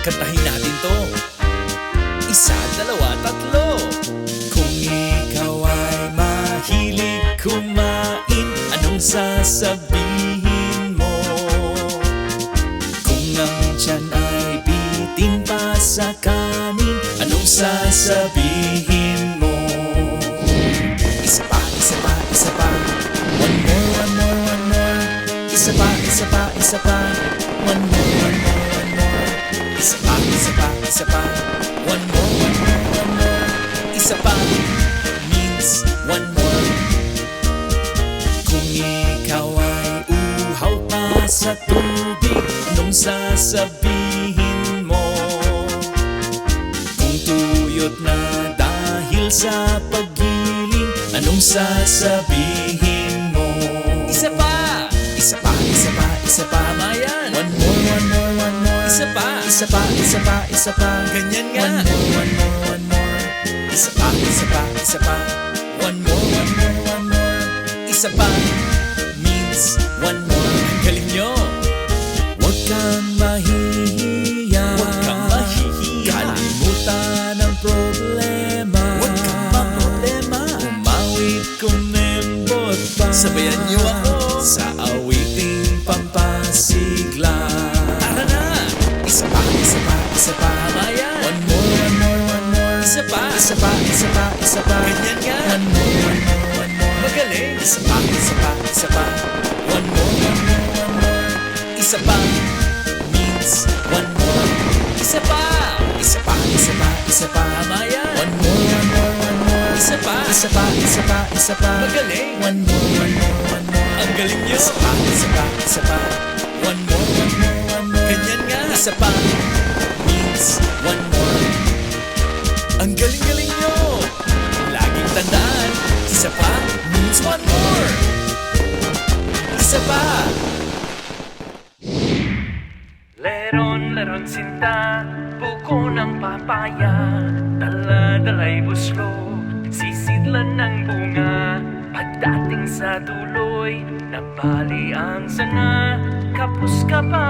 Kantahin natin to. Isa, dalawa, tatlo. Kung ikaw ay mahilig kumain Anong sasabihin mo? Kung ang tiyan ay bitin pa sa kanin Anong sasabihin mo? Isa pa, isa pa, isa pa. One more, one more, one more. Isa pa, isa pa, isa pa. One more, one more, Isa pa, isa pa, isa pa One more, one more, one more Isa pa means one more Kung ikaw ay uhaw pa sa tubig Anong sasabihin mo? Kung tuyot na dahil sa paggiling Anong sasabihin mo? Isa pa! Isa pa, isa pa, isa pa! One more, one more, one more Isa pa! Isa pa, isa pa, isa pa. Ganyan nga! One more, one more, one more. Isa pa, isa pa, isa pa. One more, one more, one more. Isa pa means one more. Galing nyo! Huwag kang mahihiya. Huwag kang mahihiya. Kalimutan ang problema. Huwag kang maproblema. Umawit kumembot pa. Sabayan niyo ako. Sa awiting pampasigla isa pa One more, one more, one more Isa pa Isa pa, isa pa, isa pa Ganyan nga One more, one more, one more Magaling Isa pa, isa pa, isa pa One more, one more, one more Isa pa means one more Isa pa Isa pa, isa pa, isa pa Tama yan One more, one more, one more Isa pa Isa pa, isa pa, isa pa Magaling One more, one more, one more Ang galing nyo Isa pa, isa pa, isa pa One more, one more, one more Ganyan nga Isa pa Ang galing-galing nyo. Laging tandaan Isa pa means one more. Isa pa. Leron, leron sinta, buko ng papaya. Dala-dalay buslo, sisidlan ng bunga. Pagdating sa tuloy, nabali ang sanga. Kapos kapalaran, humanap